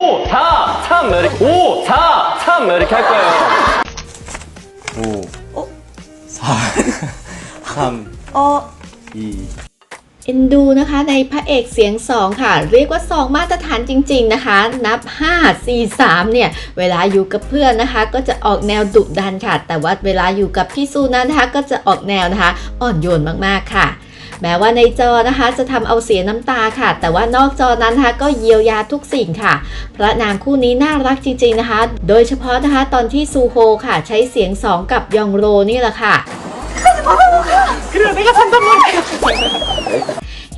5, 4, 3 이렇게 5, 4, 3 이렇게 할 거예요. 5 4 3 อ๋อ 2 เอ็นดูนะคะในพระเอกเสียง 2 ค่ะ เรียกว่า 2 มาตรฐานจริง ๆนะคะ นับ 5 4 3 เนี่ย เวลาอยู่กับเพื่อนนะคะ ก็จะออกแนวดุดันค่ะ แต่ว่าเวลาอยู่กับพี่ซูนั้นนะคะ ก็จะออกแนวนะคะ อ่อนโยนมากๆค่ะ แม้ว่าในจอนะคะจะทำเอาเสียน้ำตาค่ะ แต่ว่านอกจอนั้นนะคะก็เยียวยาทุกสิ่งค่ะ พระนางคู่นี้น่ารักจริงๆนะคะ โดยเฉพาะนะคะตอนที่ซูโฮค่ะ ใช้เสียง2กับยองโรนี่แหละค่ะ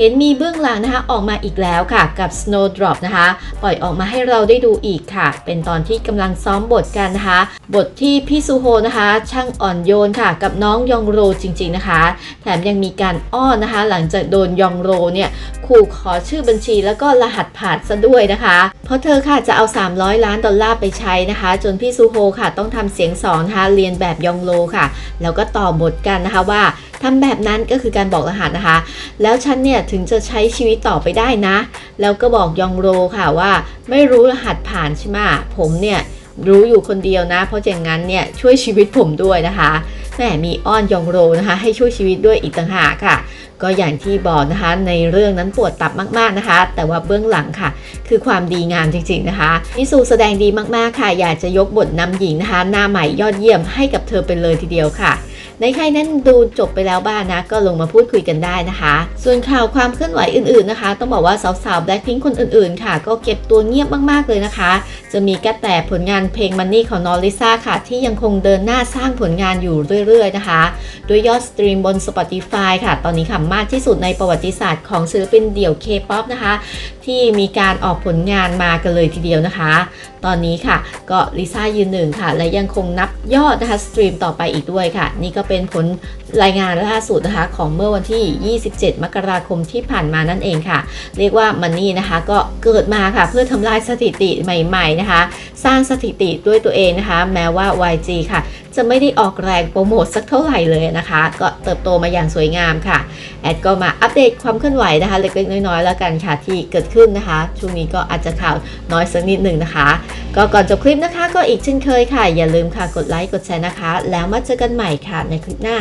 เห็นมีเบื้องหลังนะคะออกมาอีกแล้วค่ะกับ Snowdrop นะคะ ปล่อยออกมาให้เราได้ดูอีกค่ะ เป็นตอนที่กำลังซ้อมบทกันนะคะ บทที่พี่ซูโฮนะคะ ช่างอ่อนโยนค่ะ กับน้องยองโรจริง ๆนะคะ แถมยังมีการอ้อนนะคะ หลังจากโดนยองโรเนี่ยขู่ขอชื่อบัญชีแล้วก็รหัสผ่านซะด้วยนะคะ เพราะเธอค่ะจะเอา 300 ล้านดอลลาร์ไปใช้นะคะ จนพี่ซูโฮค่ะต้องทำเสียงสอนนะคะเรียนแบบยองโรค่ะ แล้วก็ต่อบทกันนะคะว่า ทำแบบนั้นก็คือการบอกรหัสนะคะ แล้วฉันเนี่ยถึงจะใช้ชีวิตต่อไปได้นะ แล้วก็บอกยองโรค่ะว่าไม่รู้รหัสผ่านใช่ไหมผมเนี่ยรู้อยู่คนเดียวนะ เพราะอย่างนั้นเนี่ยช่วยชีวิตผมด้วยนะคะแหมมีอ้อนยองโรนะคะ ให้ช่วยชีวิตด้วยอีกต่างหากค่ะ ก็อย่างที่บอกนะคะในเรื่องนั้นปวดตับมากๆนะคะ แต่ว่าเบื้องหลังค่ะ คือความดีงามจริง ๆนะคะนิสูแสดงดีมากๆค่ะ อยากจะยกบทนำหญิงนะคะ หน้าใหม่ยอดเยี่ยมให้กับเธอไปเลยทีเดียวค่ะ ในใครนั้นดูจบไปแล้วบ้างนะ ก็ลงมาพูดคุยกันได้นะคะ ส่วนข่าวความเคลื่อนไหวอื่นๆนะคะ ต้องบอกว่าสาวๆ Blackpink คนอื่นๆ ค่ะ ก็เก็บตัวเงียบมากๆเลยนะคะ จะมีแค่แต่ผลงานเพลงมันนี่ของนอริซ่าค่ะ ที่ยังคงเดินหน้าสร้างผลงานอยู่เรื่อยๆนะคะด้วยยอดสตรีมบน Spotify ค่ะ ตอนนี้ค่ะมากที่สุดในประวัติศาสตร์ของศิลปินเดี่ยว K-POP นะคะ ที่มีการออกผลงานมากันเลยทีเดียวนะคะ ตอนนี้ค่ะก็ลิซ่ายืนหนึ่งค่ะ และยังคงนับยอดนะคะสตรีมต่อไปอีกด้วยค่ะ นี่ก็เป็นผลรายงานล่าสุดนะคะของเมื่อวันที่ 27 มกราคมที่ผ่านมานั่นเองค่ะ เรียกว่ามันนี่นะคะก็เกิดมาค่ะเพื่อทำลายสถิติใหม่ ๆนะคะ สร้างสถิติด้วยตัวเองนะคะ แม้ว่า YG ค่ะ จะไม่ได้ออกแรงโปรโมทสักเท่าไหร่เลยนะคะ ก็เติบโตมาอย่างสวยงามค่ะ แอดก็มาอัปเดตความเคลื่อนไหวนะคะ เล็กๆน้อยๆแล้วกันค่ะที่เกิดขึ้นนะคะ ช่วงนี้ก็อาจจะข่าวน้อยสักนิดหนึ่งนะคะ ก็ก่อนจบคลิปนะคะ ก็อีกเช่นเคยค่ะ อย่าลืมค่ะกดไลค์กดแชร์นะคะ แล้วมาเจอกันใหม่ค่ะในคลิปหน้า